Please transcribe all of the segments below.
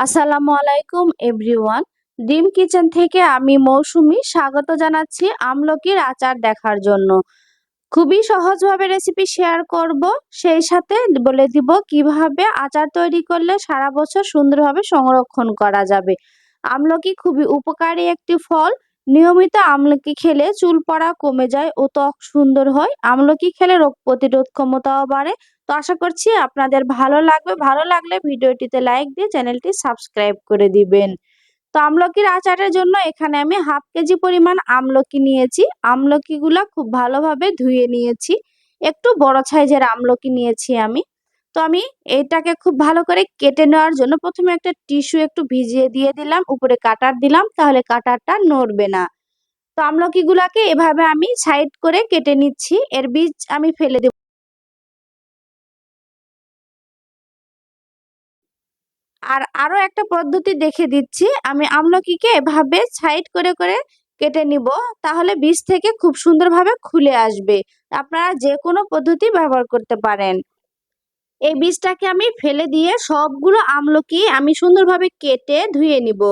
আসসালামু আলাইকুম, এভরিওয়ান। ডিম কিচেন থেকে আমি মৌসুমি স্বাগত জানাচ্ছি আমলকির আচার দেখার জন্য। খুবই সহজভাবে রেসিপি শেয়ার করব, সেই সাথে বলে দিব কীভাবে আচার তৈরি করলে সারা বছর সুন্দরভাবে সংরক্ষণ করা যাবে। আমলকি খুবই উপকারী একটি ফল। নিয়মিত আমলকি খেলে চুল পড়া কমে যায় ও ত্বক সুন্দর হয়। আমলকি খেলে রোগ প্রতিরোধ ক্ষমতাও বাড়ে। তো আশা করছি আপনাদের ভালো লাগবে। ভালো লাগলে ভিডিওটিতে লাইক দিয়ে চ্যানেলটি সাবস্ক্রাইব করে দিবেন। তো আমলকির আচারের জন্য এখানে আমি হাফ কেজি পরিমাণ আমলকি নিয়েছি। আমলকিগুলা খুব ভালোভাবে ধুয়ে নিয়েছি। একটু বড় সাইজের আমলকি নিয়েছি আমি। তো আমি এটাকে খুব ভালো করে কেটে নেওয়ার জন্য প্রথমে একটা টিস্যু একটু ভিজিয়ে দিয়ে দিলাম, উপরে কাটার দিলাম, তাহলে কাটারটা নড়বে না। তো আমলকিগুলাকে এভাবে আমি সাইড করে কেটে নিচ্ছি। এর বীজ আমি ফেলে দেব আর আরও একটা পদ্ধতি দেখে দিচ্ছি। আমি আমলকিকে এভাবে সাইড করে করে কেটে নিব। তাহলে বীজ থেকে খুব সুন্দরভাবে খুলে আসবে। আপনারা যে কোনো পদ্ধতি ব্যবহার করতে পারেন। এই বীজটাকে আমি ফেলে দিয়ে সবগুলো আমলকি আমি সুন্দরভাবে কেটে ধুয়ে নিব।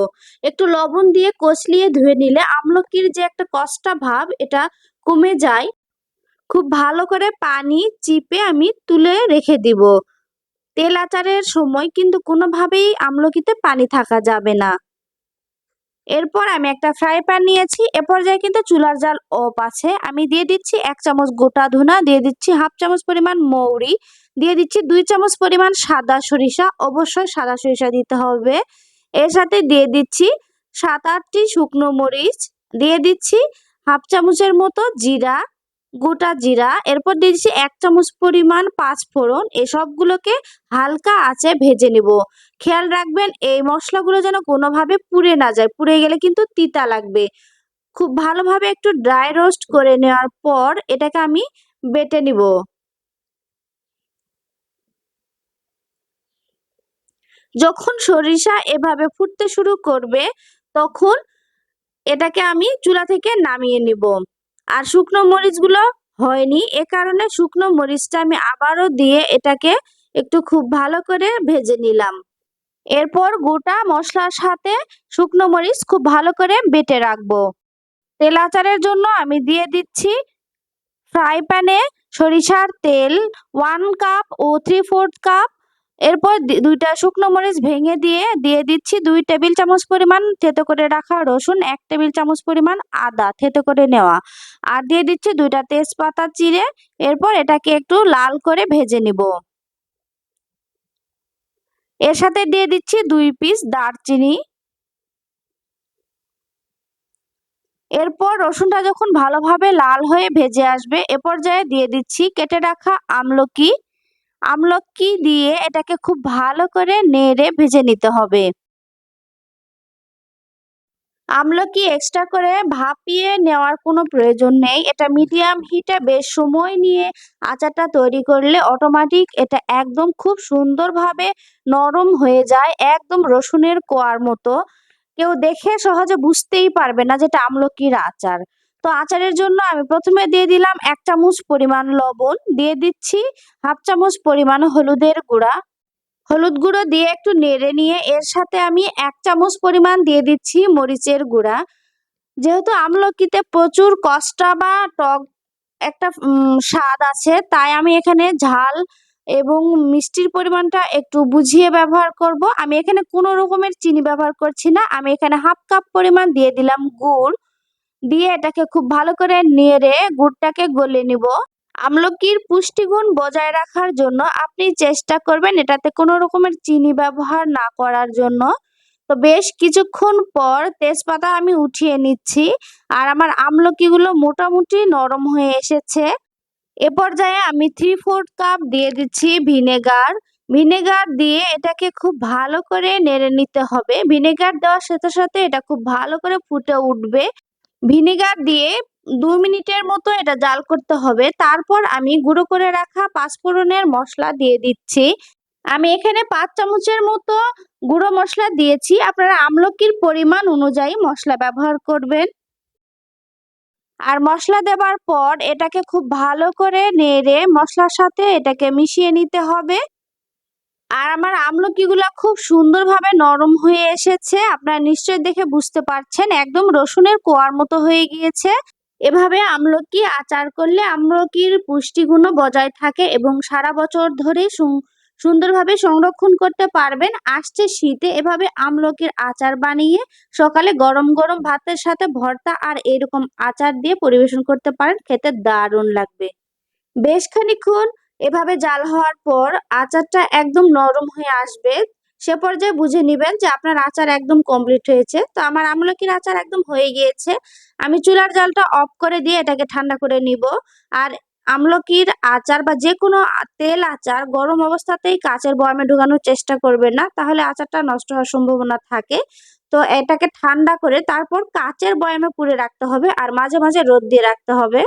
একটু লবণ দিয়ে কচলিয়ে ধুয়ে নিলে আমলকির যে একটা কষ্টা ভাব, এটা কমে যায়। খুব ভালো করে পানি চিপে আমি তুলে রেখে দিব। তেল আচারের সময় কিন্তু কোনোভাবেই আমলকিতে পানি থাকা যাবে না। এরপর আমি একটা ফ্রাই প্যান নিয়েছি, এ পর্যায়ে কিন্তু চুলার জাল অফ আছে। আমি দিয়ে দিচ্ছি এক চামচ গোটা ধুনা, দিয়ে দিচ্ছি হাফ চামচ পরিমাণ মৌরি, দিয়ে দিচ্ছি দুই চামচ পরিমাণ সাদা সরিষা, অবশ্যই সাদা সরিষা দিতে হবে। এর সাথে দিয়ে দিচ্ছি সাত আটটি শুকনো মরিচ, দিয়ে দিচ্ছি হাফ চামচের মতো জিরা গোটা জিরা, এরপর দিয়ে দিচ্ছি এক চামচ পরিমাণ পাঁচ ফোড়ন। এসবগুলোকে হালকা আঁচে ভেজে নিব। খেয়াল রাখবেন, এই মশলাগুলো যেন কোনোভাবে পুড়ে না যায়। পুড়ে গেলে কিন্তু তিতা লাগবে। খুব ভালোভাবে একটু ড্রাই রোস্ট করে নেওয়ার পর এটাকে আমি বেটে নিব। যখন সরিষা এভাবে ফুটতে শুরু করবে, তখন এটাকে আমি চুলা থেকে নামিয়ে নিব। আর শুকনো মরিচগুলো হয়নি। এ কারণে শুকনো মরিচটা আমি আবারও দিয়ে এটাকে একটু খুব ভালো করে ভেজে নিলাম। এরপর গোটা মশলার সাথে শুকনো মরিচ খুব ভালো করে বেটে রাখব। তেল আচারের জন্য আমি দিয়ে দিচ্ছি ফ্রাই প্যানে সরিষার তেল ওয়ান কাপ ও থ্রি ফোর্থ কাপ এরপর দুইটা শুকনো মরিচ ভেঙে দিয়ে দিয়ে দিচ্ছি দুই টেবিল চামচ পরিমাণ থেতো করে রাখা রসুন, এক টেবিল চামচ পরিমাণ আদা থেতো করে নেওয়া। আর দিয়ে দিচ্ছি দুইটা তেজপাতা চিড়ে, এরপর এটাকে একটু লাল করে ভেজে নিব। এর সাথে দিয়ে দিচ্ছি দুই পিস দারচিনি। এরপর রসুনটা যখন ভালোভাবে লাল হয়ে ভেজে আসবে, এ পর্যায়ে দিয়ে দিচ্ছি কেটে রাখা আমলকি। আমলকি দিয়ে এটাকে খুব ভালো করে নেড়ে ভেজে নিতে হবে। আমলকি এক্সট্রা করে ভাপিয়ে নেওয়ার কোনো প্রয়োজন নেই। এটা মিডিয়াম হিটে বেশ সময় নিয়ে আচারটা তৈরি করলে অটোমেটিক এটা একদম খুব সুন্দরভাবে নরম হয়ে যায়, একদম রসুনের কোয়ার মতো। কেউ দেখে সহজে বুঝতেই পারবে না যেটা আমলকির আচার। তো আচারের জন্য আমি প্রথমে দিয়ে দিলাম এক চামচ পরিমাণ লবণ, দিয়ে দিচ্ছি হাফ চামচ পরিমাণ হলুদের গুঁড়া। হলুদ গুঁড়ো দিয়ে একটু নেড়ে নিয়ে এর সাথে আমি এক চামচ পরিমাণ দিয়ে দিচ্ছি মরিচের গুঁড়া। যেহেতু আমলকিতে প্রচুর কষ্টা বা টক একটা স্বাদ আছে, তাই আমি এখানে ঝাল এবং মিষ্টির পরিমাণটা একটু বুঝিয়ে ব্যবহার করব। আমি এখানে কোনো রকমের চিনি ব্যবহার করছি না। আমি এখানে হাফ কাপ পরিমাণ দিয়ে দিলাম গুড়। দিয়ে এটাকে খুব ভালো করে নেড়ে গুড়টাকে গলে নিব। আমলকির পুষ্টিগুণ বজায় রাখার জন্য আপনি চেষ্টা করবেন এটাতে কোনো রকমের চিনি ব্যবহার না করার জন্য। তো বেশ কিছুক্ষণ পর তেজপাতা আমি উঠিয়ে নিচ্ছি আর আমার আমলকিগুলো মোটামুটি নরম হয়ে এসেছে। এ পর্যায়ে আমি থ্রি ফোর্থ কাপ দিয়ে দিচ্ছি ভিনেগার। ভিনেগার দিয়ে এটাকে খুব ভালো করে নেড়ে নিতে হবে। ভিনেগার দেওয়ার সাথে সাথে এটা খুব ভালো করে ফুটে উঠবে। ভিনেগার দিয়ে দু মিনিটের মতো এটা জাল করতে হবে। তারপর আমি গুঁড়ো করে রাখা পাঁচফোড়নের মশলা দিয়ে দিচ্ছি। আমি এখানে পাঁচ চামচের মতো গুঁড়ো মশলা দিয়েছি। আপনারা আমলকির পরিমাণ অনুযায়ী মশলা ব্যবহার করবেন। আর মশলা দেবার পর এটাকে খুব ভালো করে নেড়ে মশলার সাথে এটাকে মিশিয়ে নিতে হবে। আর আমার আমলকিগুলা খুব সুন্দরভাবে নরম হয়ে এসেছে। আপনারা নিশ্চয়ই দেখে বুঝতে পারছেন, একদম রসুনের কোয়ার মতো হয়ে গিয়েছে। এভাবে আমলকি আচার করলে আমলকির পুষ্টিগুণও বজায় থাকে এবং সারা বছর ধরে সুন্দরভাবে সংরক্ষণ করতে পারবেন। আসছে শীতে এভাবে আমলকির আচার বানিয়ে সকালে গরম গরম ভাতের সাথে ভর্তা আর এরকম আচার দিয়ে পরিবেশন করতে পারেন। খেতে দারুণ লাগবে। বেশ খানিক্ষণ এভাবে জাল হওয়ার পর আচারটা একদম নরম হয়ে আসবে। সে পর্যায়ে বুঝে নেবেন যে আপনার আচার একদম কমপ্লিট হয়েছে। তো আমার আমলকির আচার একদম হয়ে গিয়েছে। আমি চুলার জালটা অফ করে দিয়ে এটাকে ঠান্ডা করে নিব। আর আমলকির আচার বা যে কোনো তেল আচার গরম অবস্থাতেই কাচের বয়ামে ঢুকানোর চেষ্টা করবেন না। তাহলে আচারটা নষ্ট হওয়ার সম্ভাবনা থাকে। তো এটাকে ঠান্ডা করে তারপর কাচের বয়ামে পুড়ে রাখতে হবে। আর মাঝে মাঝে রোদ দিয়ে রাখতে হবে।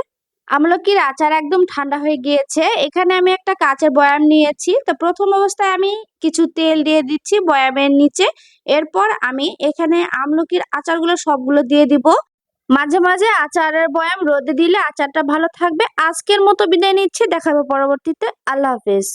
আমলকির আচার একদম ঠান্ডা হয়ে গিয়েছে। এখানে আমি একটা কাঁচের বয়াম নিয়েছি। তো প্রথম অবস্থায় আমি কিছু তেল দিয়ে দিচ্ছি বয়ামের নিচে। এরপর আমি এখানে আমলকির আচারগুলো সবগুলো দিয়ে দিব। মাঝে মাঝে আচারের বয়াম রোদে দিলে আচারটা ভালো থাকবে। আজকের মতো বিদায় নিচ্ছি। দেখাবো পরবর্তীতে। আল্লাহ হাফেজ।